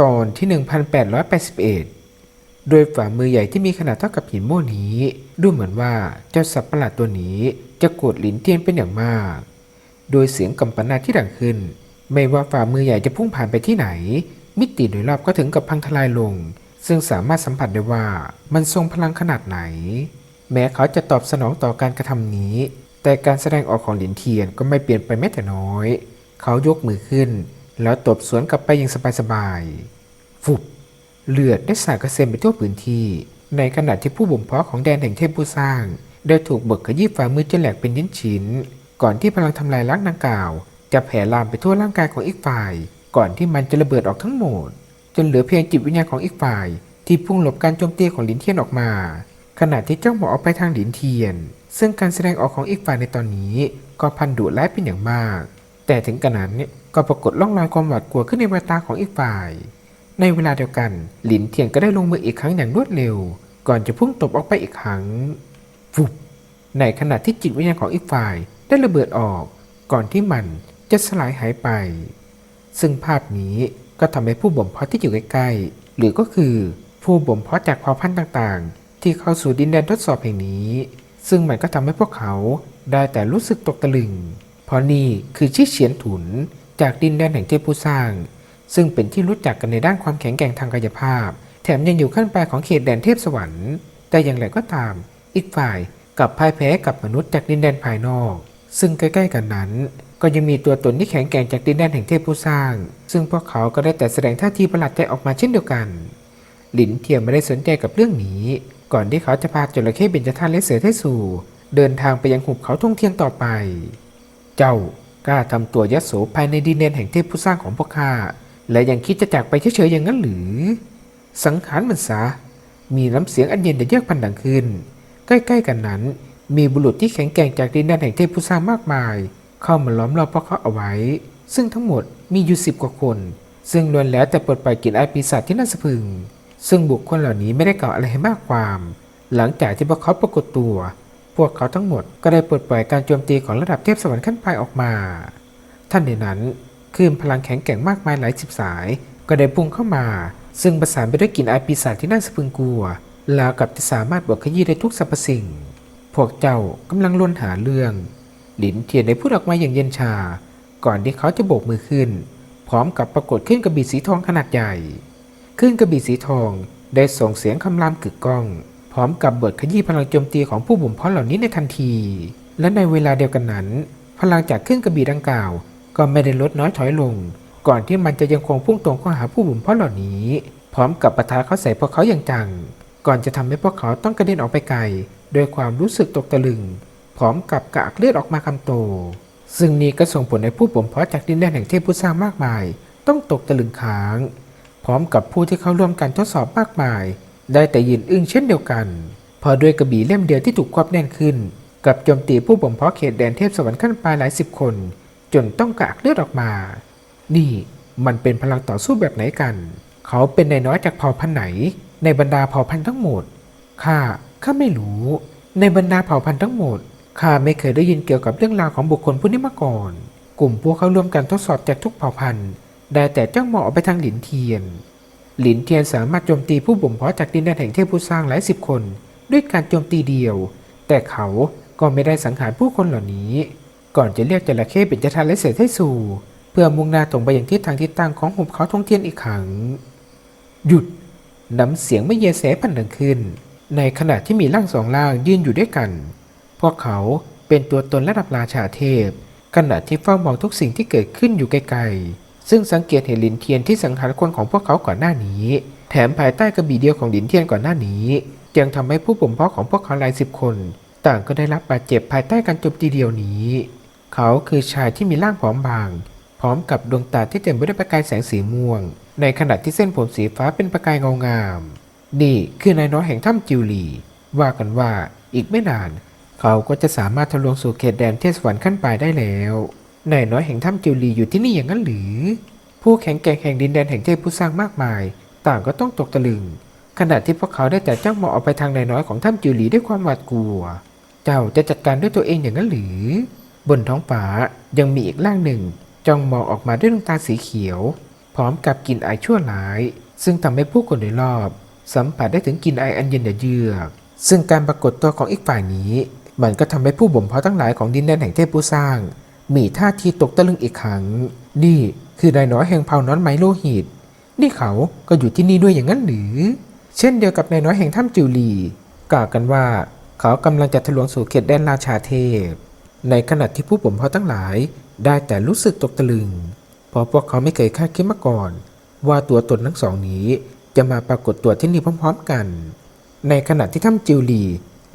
ตอนที่ 1881 โดยฝ่ามือใหญ่ที่มีขนาดเท่ากับหินโม่นี้ ดูเหมือนว่าเจ้าสัตว์ประหลาดตัวนี้จะกรธหลินเทียนเป็นอย่างมาก โดยเสียงกำปนาที่ดังขึ้น ไม่ว่าฝ่ามือใหญ่จะพุ่งผ่านไปที่ไหน มิติโดยรอบก็ถึงกับพังทลายลง ซึ่งสามารถสัมผัสได้ว่ามันทรงพลังขนาดไหน แม้เขาจะตอบสนองต่อการกระทำนี้ แต่การแสดงออกของหลินเทียนก็ไม่เปลี่ยนไปแม้แต่น้อย เขายกมือขึ้น แล้วตบสวนกลับไปอย่างสบายๆฟุบเลือดได้สาดกระเซ็นไปทั่วพื้นที่ ในขณะที่ผู้บ่มเพาะของแดนแห่งเทพผู้สร้าง ได้ถูกเบิกขยี้ฝ่ามือจนแหลกเป็นชิ้นชิ้นๆก่อนที่พลังทำลายล้างดังกล่าว จะแผ่ลามไปทั่วร่างกายของอีกฝ่าย ก่อนที่มันจะระเบิดออกทั้งหมด จนเหลือเพียงจิตวิญญาณของอีกฝ่าย ที่พุ่งหลบการโจมตีของหลินเทียนออกมา ขณะที่เจ้าหมอออกไปทางหลินเทียน ซึ่งการแสดงออกของอีกฝ่ายในตอนนี้ ก็พันดุร้ายเป็นอย่างมาก แต่ถึงกระนั้นเนี่ยก็ปรากฏร่องรอยความหวาดกลัวขึ้นในแววตาของอีกฝ่าย ในเวลาเดียวกัน หลินเทียนก็ได้ลงมืออีกครั้งอย่างรวดเร็ว ก่อนจะพุ่งตบออกไปอีกครั้งฟุบในขณะที่จิตวิญญาณของอีกฝ่ายได้ระเบิดออก ก่อนที่มันจะสลายหายไป ซึ่งภาพนี้ก็ทำให้ผู้บ่มเพาะที่อยู่ใกล้ๆหรือก็คือผู้บ่มเพาะจากเผ่าพันธุ์ต่างๆ ที่เข้าสู่ดินแดนทดสอบแห่งนี้ ซึ่งมันก็ทำให้พวกเขาได้แต่รู้สึกตกตะลึง ราะนี่คือชื่อเฉียนถุนจากดินแดนแห่งเทพผู้สร้าง ซึ่งเป็นที่รู้จักกันในด้านความแข็งแกร่งทางกายภาพ แถมยังอยู่ขั้นปลายของเขตแดนเทพสวรรค์ แต่อย่างไรก็ตาม อีกฝ่ายกลับพ่ายแพ้กับมนุษย์จากดินแดนภายนอก ซึ่งใกล้ๆกันนั้น ก็ยังมีตัวตนที่แข็งแกร่งจากดินแดนแห่งเทพผู้สร้าง ซึ่งพวกเขาก็ได้แต่แสดงท่าทีประหลาดใจออกมาเช่นเดียวกัน หลินเทียมไม่ได้สนใจกับเรื่องนี้ ก่อนที่เขาจะพาจระเข้เบญจธาตุและเสือเทสูเดินทางไปยังหุบเขาทงเทียนต่อไป เจ้ากล้าทำตัวยโสภายในดินแดนแห่งเทพผู้สร้างของพวกข้า และยังคิดจะจากไปเฉยๆอย่างนั้นหรือ สังขารมันซะมีน้ำเสียงอันเย็นแต่เยือกพันดังขึ้น ใกล้ๆกันนั้น มีบุรุษที่แข็งแกร่งจากดินแดนแห่งเทพผู้สร้างมากมาย เข้ามาล้อมรอบพวกเขาเอาไว้ ซึ่งทั้งหมดมีอยู่สิบกว่าคน ซึ่งล้วนแล้วแต่ปลดปล่อยกลิ่นอายปีศาจที่น่าสะพึง ซึ่งบุคคลเหล่านี้ไม่ได้กล่าวอะไรให้มากความ หลังจากที่พวกเขาปรากฏตัว พวกเขาทั้งหมดก็ได้เปลดปล่อยการโจมตีของระดับเทพสวรรค์ขั้นปลายออกมา ท่านในนั้นคลื่นพลังแข็งแกร่งมากมายหลายสิบสาย ก็ได้พุ่งเข้ามา ซึ่งประสานไปด้วยกลิ่นอายปีศาจที่น่าสะพรึงกลัวแล้วกับจะสามารถบวกขยี้ได้ทุกสรรพสิ่ง พวกเจ้ากำลังล้วนหาเรื่อง หลินเทียนได้พูดออกมาอย่างเย็นชา ก่อนที่เขาจะโบกมือขึ้น พร้อมกับปรากฏขึ้นกระบี่สีทองขนาดใหญ่ ขึ้นกระบี่สีทองได้ส่งเสียงคำรามกึกก้อง พร้อมกับบทขยี้พลังโจมตีของผู้บุ่มเพาะเหล่านี้ในทันที และในเวลาเดียวกันนั้น พลังจากขึ้นกระบี่ดังกล่าว ก็ไม่ได้ลดน้อยถอยลง ก่อนที่มันจะยังคงพุ่งตรงเข้าหาผู้บุ่มเพาะเหล่านี้ พร้อมกับปะทะเข้าใส่พวกเขาอย่างจัง ก่อนจะทำให้พวกเขาต้องกระเด็นออกไปไกลด้วยความรู้สึกตกตะลึง พร้อมกับกระอักเลือดออกมาคำโต ซึ่งนี้ก็ส่งผลให้ผู้บ่มเพาะจากดินแดนแห่งเทพผู้สร้างมากมาย ต้องตกตะลึงค้าง พร้อมกับผู้ที่เข้าร่วมการทดสอบมากมาย ได้แต่ยืนอึ้งเช่นเดียวกัน พอด้วยกระบี่เล่มเดียวที่ถูกควบแน่นขึ้น กับโจมตีผู้บ่มเพาะเขตแดนเทพสวรรค์ขั้นปลายหลายสิบคน จนต้องกระอักเลือดออกมา นี่มันเป็นพลังต่อสู้แบบไหนกัน เขาเป็นนายน้อยจากเผ่าพันธุ์ไหน ในบรรดาเผ่าพันธุ์ทั้งหมดข้าข้าไม่รู้ ในบรรดาเผ่าพันธุ์ทั้งหมดข้าไม่เคยได้ยินเกี่ยวกับเรื่องราวของบุคคลผู้นี้มาก่อน กลุ่มพวกเขาร่วมกันทดสอบจากทุกเผ่าพันธุ์ได้แต่จ้องมองออกไปทางหลินเทียน หลินเทียนสามารถโจมตีผู้บ่มเพาะจากดินแดนแห่งเทพผู้สร้างหลายสิบคน ด้วยการโจมตีเดียว แต่เขาก็ไม่ได้สังหารผู้คนเหล่านี้ ก่อนจะเรียกจระเข้เป็นจทานและเสือให้สู่ เพื่อมุ่งหน้าตรงไปยังทิศทางทิศตั้งของหุบเขาทงเทียนอีกครั้งหยุดน้ำเสียงไม่เยแสพันดังขึ้น ในขณะที่มีร่างสองร่างยืนอยู่ด้วยกัน พวกเขาเป็นตัวตนระดับราชาเทพ ขณะที่เฝ้ามองทุกสิ่งที่เกิดขึ้นอยู่ไกลๆ ซึ่งสังเกตเห็นหลินเทียนที่สังหารคนของพวกเขาก่อนหน้านี้ แถมภายใต้กระบี่เดียวของหลินเทียนก่อนหน้านี้ยังทำให้ผู้บ่มเพาะของพวกเขาหลายสิบคน ต่างก็ได้รับบาดเจ็บภายใต้การโจมตีเดียวนี้ เขาคือชายที่มีร่างผอมบาง พร้อมกับดวงตาที่เต็มไปด้วยประกายแสงสีม่วง ในขณะที่เส้นผมสีฟ้าเป็นประกายเงางาม นี่คือนายน้อยแห่งถ้ำจิวหลี ว่ากันว่าอีกไม่นาน เขาก็จะสามารถทะลวงสู่เขตแดนเทศสวรรค์ขั้นปลายได้แล้ว นายน้อยแห่งถ้ำจิวลีอยู่ที่นี่อย่างนั้นหรือ ผู้แข็งแกร่งแห่งดินแดนแห่งเทพผู้สร้างมากมาย ต่างก็ต้องตกตะลึง ขณะที่พวกเขาได้แต่จ้องมองออกไปทางนายน้อยของถ้ำจิวลีด้วยความหวาดกลัว เจ้าจะจัดการด้วยตัวเองอย่างนั้นหรือ บนท้องฟ้ายังมีอีกร่างหนึ่งจ้องมองออกมาด้วยดวงตาสีเขียว พร้อมกับกลิ่นไอายชั่วร้าย ซึ่งทำให้ผู้คนโดยรอบ สัมผัสได้ถึงกลิ่นไอายอันเย็นเยือก ซึ่งการปรากฏตัวของอีกฝ่ายนี้ มันก็ทำให้ผู้บ่มเพาะทั้งหลายของดินแดนแห่งเทพผู้สร้าง มีท่าทีตกตะลึงอีกครั้ง นี่คือนายน้อยแห่งเผ่าน้อนไมโลหิต นี่เขาก็อยู่ที่นี่ด้วยอย่างนั้นหรือ เช่นเดียวกับนายน้อยแห่งถ้ำจิวลี กล่าวกันว่าเขากำลังจะทะลวงสู่เขตแดนราชาเทพ ในขณะที่ผู้บ่มเพาทั้งหลาย ได้แต่รู้สึกตกตะลึง เพราะพวกเขาไม่เคยคาดคิดมาก่อน ว่าตัวตนทั้งสองนี้จะมาปรากฏตัวที่นี่พร้อม ๆ กัน ในขณะที่ถ้ำจิวลี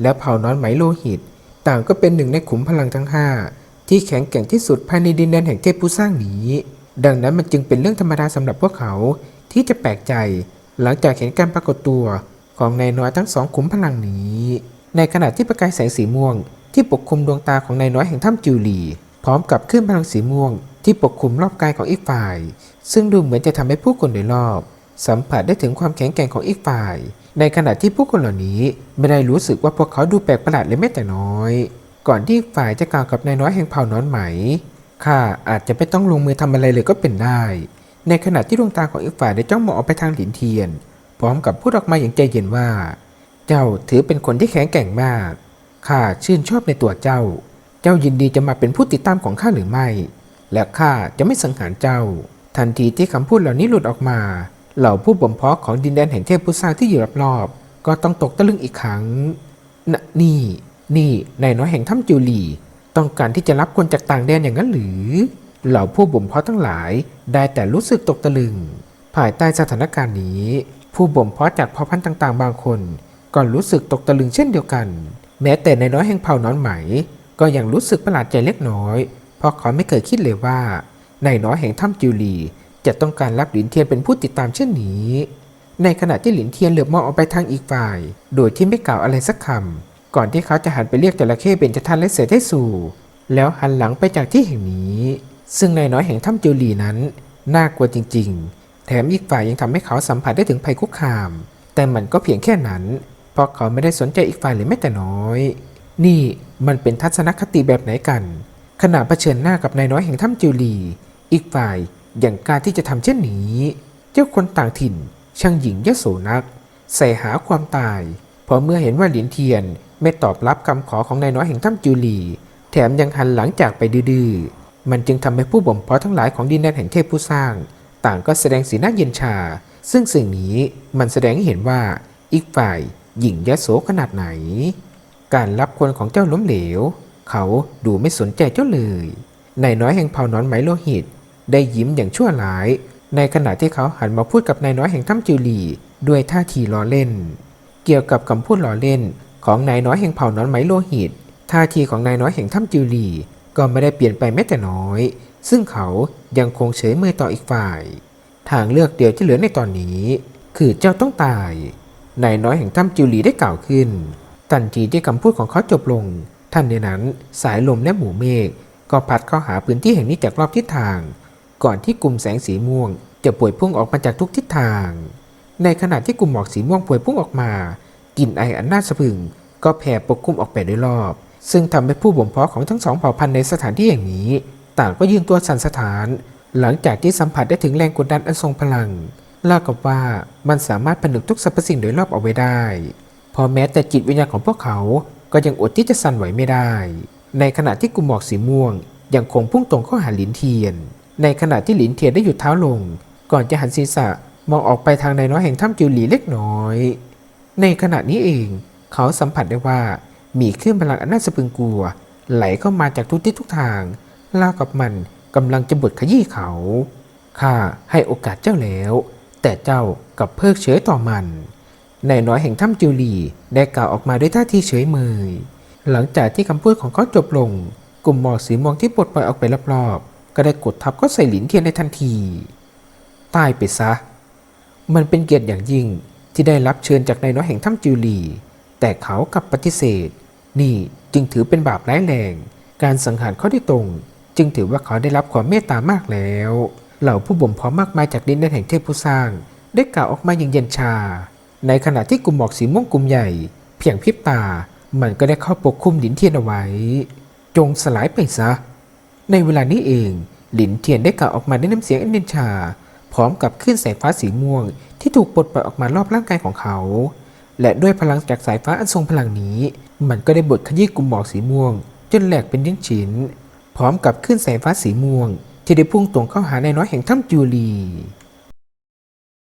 และเผ่าน้อนไหมโลหิต ต่างก็เป็นหนึ่งในขุมพลังทั้งห้า ที่แข็งแกร่งที่สุดภายในดินแดนแห่งเทพผู้สร้างนี้ ดังนั้นมันจึงเป็นเรื่องธรรมดาสำหรับพวกเขาที่จะแปลกใจ หลังจากเห็นการปรากฏตัวของนายน้อยทั้งสองขุมพลังนี้ ในขณะที่ประกายแสงสีม่วง ที่ปกคลุมดวงตาของนายน้อยแห่งถ้ำจิวลี พร้อมกับคลื่นพลังสีม่วง ที่ปกคลุมรอบกายของอีกฝ่าย ซึ่งดูเหมือนจะทำให้ผู้คนโดยรอบ สัมผัสได้ถึงความแข็งแกร่งของอีกฝ่าย ในขณะที่ผู้คนเหล่านี้ไม่ได้รู้สึกว่าพวกเขาดูแปลกประหลาดเลยแม้แต่น้อย ก่อนที่ฝ่ายจะกล่าวกับนายน้อยแห่งเผ่านอนไหมข้าอาจจะไม่ต้องลงมือทำอะไรเลยก็เป็นได้ ในขณะที่ดวงตาของอีกฝ่ายได้จ้องมองออกไปทางหลินเทียน พร้อมกับพูดออกมาอย่างใจเย็นว่า เจ้าถือเป็นคนที่แข็งแกร่งมากข้าชื่นชอบในตัวเจ้า เจ้ายินดีจะมาเป็นผู้ติดตามของข้าหรือไม่ และข้าจะไม่สังหารเจ้า ทันทีที่คำพูดเหล่านี้หลุดออกมา เหล่าผู้บ่มเพาะของดินแดนแห่งเทพผู้สร้างที่อยู่รอบๆก็ต้องตกตะลึงอีกครั้งนนี่ นี่นายน้อยแห่งถ้ำจิวลี ต้องการที่จะรับคนจากต่างแดนอย่างนั้นหรือ เหล่าผู้บ่มเพาะทั้งหลาย ได้แต่รู้สึกตกตะลึง ภายใต้สถานการณ์นี้ ผู้บ่มเพาะจากเผ่าพันธุ์ต่างๆ บางคน ก็รู้สึกตกตะลึงเช่นเดียวกัน แม้แต่นายน้อยแห่งเผ่านอนไหม ก็ยังรู้สึกประหลาดใจเล็กน้อย เพราะเขาไม่เคยคิดเลยว่านายน้อยแห่งถ้ำจิวลี จะต้องการรับหลินเทียนเป็นผู้ติดตามเช่นนี้ ในขณะที่หลินเทียนเหลือบมองออกไปทางอีกฝ่าย โดยที่ไม่กล่าวอะไรสักคำ ก่อนที่เขาจะหันไปเรียกจระเข้เบญจทันและเสือได้สู่แล้วหันหลังไปจากที่แห่งนี้ ซึ่งนายน้อยแห่งถ้ำจิวลีนั้น น่ากลัวจริง ๆ แถมอีกฝ่ายยังทำให้เขาสัมผัสได้ถึงภัยคุกคาม แต่มันก็เพียงแค่นั้น เพราะเขาไม่ได้สนใจอีกฝ่ายเลยแม้แต่น้อย นี่มันเป็นทัศนคติแบบไหนกัน ขณะเผชิญหน้ากับนายน้อยแห่งถ้ำจิวลี อีกฝ่ายอย่างกล้ารที่จะทำเช่นนี้ เจ้าคนต่างถิ่น ช่างหญิงยโสนักใส่หาความตาย พราะเมื่อเห็นว่าหลินเทียนไม่ตอบรับคำขอของนายน้อยแห่งถ้ำจิวหลี แถมยังหันหลังจากไปดื้อมันจึงทำให้ผู้บ่มเพาะทั้งหลายของดินแดนแห่งเทพผู้สร้าง ต่างก็แสดงสีหน้าเย็นชา ซึ่งสิ่งนี้มันแสดงให้เห็นว่าอีกฝ่ายหญิงยโสขนาดไหน การรับคนของเจ้าล้มเหลว เขาดูไม่สนใจเจ้าเลยนายน้อยแห่งเผ่านอนไหมโลหิต ได้ยิ้มอย่างชั่วร้าย ในขณะที่เขาหันมาพูดกับนายน้อยแห่งถ้ำจิวลี ด้วยท่าทีล้อเล่น เกี่ยวกับคำพูดหล้อเล่น ของนายน้อยแห่งเผ่านอนไหมโลหิต ท่าทีของนายน้อยแห่งถ้ำจิวลีก็ไม่ได้เปลี่ยนไปแม้แต่น้อย ซึ่งเขายังคงเฉยเมยต่ออีกฝ่าย ทางเลือกเดียวที่เหลือในตอนนี้ คือเจ้าต้องตาย นายน้อยแห่งถ้ำจิวลีได้กล่าวขึ้น ทันทีที่คำพูดของเขาจบลง ท่านในนั้นสายลมและหมู่เมฆก็พัดเข้าหาพื้นที่แห่งนี้จากรอบทิศทาง ก่อนที่กลุ่มแสงสีม่วง จะป่วยพุ่งออกมาจากทุกทิศทาง ในขณะที่กลุ่มหมอกสีม่วงป่วยพุ่งออกมากลิ่นไออันน่าสะพรึง ก็แผ่ปกคลุมออกไปโดยรอบ ซึ่งทำให้ผู้บ่มเพาะของทั้งสองเผ่าพันธุ์ในสถานที่แห่งนี้ ต่างก็ยืนตัวสั่นสะท้าน หลังจากที่สัมผัสได้ถึงแรงกดดันอันทรงพลังล่ากับว่ามันสามารถผนึกทุกสรรพสิ่งโดยรอบเอาไว้ได้ พอแม้แต่จิตวิญญาณของพวกเขาก็ยังอดที่จะสั่นไหวไม่ได้ ในขณะที่กลุ่มหมอกสีม่วง ยังคงพุ่งตรงเข้าหาหลินเทียน ในขณะที่หลินเทียนได้หยุดเท้าลง ก่อนจะหันศีรษะ มองออกไปทางในน้อยแห่งถ้ำจิวหลีเล็กน้อย ในขณะนี้เองเขาสัมผัสได้ว่ามีคลื่นพลังอันน่าสะพึงกลัว ไหลเข้ามาจากทุกทิศทุกทางลาวกับมันกำลังจะบดขยี้เขาข้าให้โอกาสเจ้าแล้ว แต่เจ้ากลับเพิกเฉยต่อมันนายน้อยแห่งถ้ำจิวลีได้กล่าวออกมาด้วยท่าทีเฉยเมย หลังจากที่คำพูดของเขาจบลง กลุ่มหมอกสีม่วงที่ปลดปล่อยออกไปรอบๆก็ได้กดทับเข้าใส่หลินเทียนในทันที ตายไปซะ มันเป็นเกียรติอย่างยิ่งที่ได้รับเชิญจากนายน้อยแห่งถ้ำจิวลี แต่เขากลับปฏิเสธ นี่จึงถือเป็นบาปร้ายแรง การสังหารเขาได้ตรง จึงถือว่าเขาได้รับความเมตตามากแล้ว เหล่าผู้บ่มเพาะมากมายจากดินแดนแห่งเทพผู้สร้าง ได้กล่าวออกมาอย่างเย็นชา ในขณะที่กลุ่มหมอกสีม่วงกลุ่มใหญ่ เพียงพริบตา มันก็ได้เข้าปกคลุมหลินเทียนเอาไว้ จงสลายไปซะ ในเวลานี้เองหลินเทียนได้กล่าวออกมาด้วยน้ำเสียงอันเย็นชา พร้อมกับคลื่นสายฟ้าสีม่วง ที่ถูกปลดปล่อยออกมารอบร่างกายของเขา และด้วยพลังจากสายฟ้าอันทรงพลังนี้ มันก็ได้บดขยี้กลุ่มหมอกสีม่วง จนแหลกเป็นชิ้นๆพร้อมกับคลื่นสายฟ้าสีม่วง ที่ได้พุ่งตรงเข้าหานายน้อยแห่งถ้ำจูรี